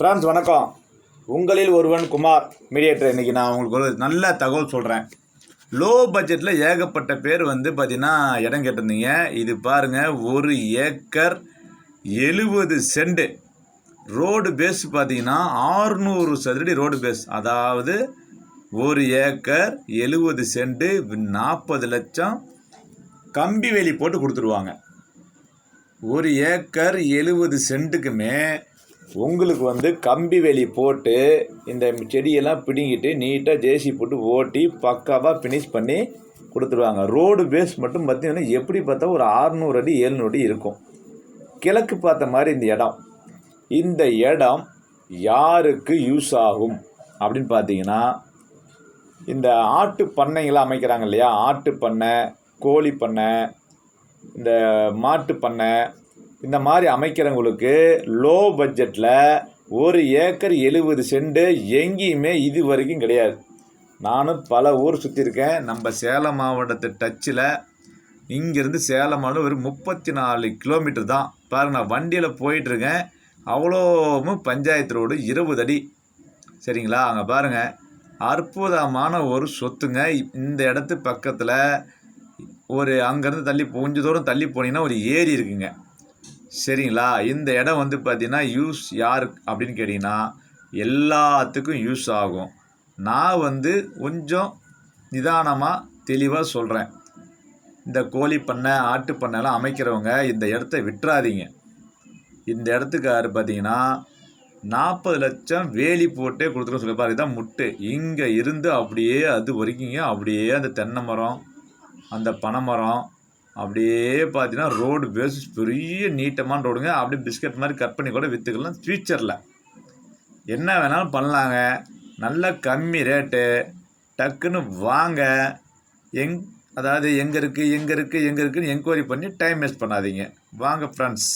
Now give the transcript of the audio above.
France வணக்கம். உங்களில் ஒருவன் குமார் மீடியேட்டர் இன்றைக்கி நான் உங்களுக்கு ஒரு நல்ல தகவல் சொல்கிறேன் லோ பட்ஜெட்டில் ஏகப்பட்ட பேர் வந்து பார்த்தீங்கன்னா இடம் கேட்டிருந்தீங்க. இது பாருங்கள் ஒரு ஏக்கர் எழுபது சென்ட். ரோடு பேஸ் பார்த்தீங்கன்னா ஆறுநூறு சதுரடி ரோடு பேஸ் அதாவது ஒரு ஏக்கர் எழுபது செண்டு நாற்பது லட்சம் கம்பி வேலி போட்டு கொடுத்துருவாங்க. ஒரு ஏக்கர் எழுபது சென்ட்டுக்குமே உங்களுக்கு வந்து கம்பி வேலி போட்டு இந்த செடியெல்லாம் பிடுங்கிட்டு நீட்டாக ஜேசி போட்டு ஓட்டி பக்காவாக ஃபினிஷ் பண்ணி கொடுத்துருவாங்க. ரோடு பேஸ் மட்டும் பார்த்தீங்கன்னா எப்படி பார்த்தா ஒரு ஆறுநூறு அடி எழுநூறு அடி இருக்கும். கிழக்கு பார்த்த மாதிரி இந்த இடம். இந்த இடம் யாருக்கு யூஸ் ஆகும் அப்படின்னு பார்த்தீங்கன்னா இந்த ஆட்டு பண்ணைங்களாம் அமைக்கிறாங்க இல்லையா? ஆட்டு பண்ணை கோழி பண்ணை இந்த மாட்டு பண்ணை இந்த மாதிரி அமைக்கிறவங்களுக்கு லோ பட்ஜெட்டில் ஒரு ஏக்கர் எழுபது செண்டு எங்கேயுமே இது வரைக்கும் கிடையாது. நானும் பல ஊர் சுற்றியிருக்கேன் நம்ம சேலம் மாவட்டத்து டச்சில் இங்கேருந்து சேலம் மாவட்டம் ஒரு முப்பத்தி நாலு கிலோமீட்டர் தான். பாருங்க நான் வண்டியில் போயிட்டுருக்கேன் அவ்வளோவும் பஞ்சாயத்து ரோடு இருபது அடி. சரிங்களா? அங்கே பாருங்கள் அற்புதமான ஒரு சொத்துங்க. இந்த இடத்து பக்கத்தில் ஒரு அங்கேருந்து தள்ளி கொஞ்சம் தூரம் தள்ளி போனீங்கன்னா ஒரு ஏரி இருக்குங்க. சரிங்களா? இந்த இடம் வந்து பார்த்தீங்கன்னா யூஸ் யார் அப்படின்னு கேட்டிங்கன்னா எல்லாத்துக்கும் யூஸ் ஆகும். நான் வந்து கொஞ்சம் நிதானமாக தெளிவாக சொல்கிறேன் இந்த கோழி பண்ணை ஆட்டு பண்ணைலாம் அமைக்கிறவங்க இந்த இடத்த விட்டுறாதீங்க. இந்த இடத்துக்காரு பார்த்தீங்கன்னா நாற்பது லட்சம் வேலி போட்டே கொடுத்துருக்க சொல்லிப்பாரு இதுதான் முட்டு. இங்கே இருந்து அப்படியே அது வரைக்குங்க அப்படியே அந்த தென்னை மரம் அந்த பனை மரம் அப்படியே பார்த்தீங்கன்னா ரோடு பேசிஸ் பெரிய நீட்டமான ரோடுங்க அப்படியே பிஸ்கட் மாதிரி கட் பண்ணி கூட விற்றுக்கலாம் ஃபியூச்சரில் என்ன வேணாலும் பண்ணலாங்க. நல்ல கம்மி ரேட்டு டக்குன்னு வாங்க. எங் அதாவது எங்கே இருக்குது எங்கே இருக்குது எங்கே இருக்குதுன்னு என்கொயரி பண்ணி டைம் வேஸ்ட் பண்ணாதீங்க. வாங்க ஃப்ரெண்ட்ஸ்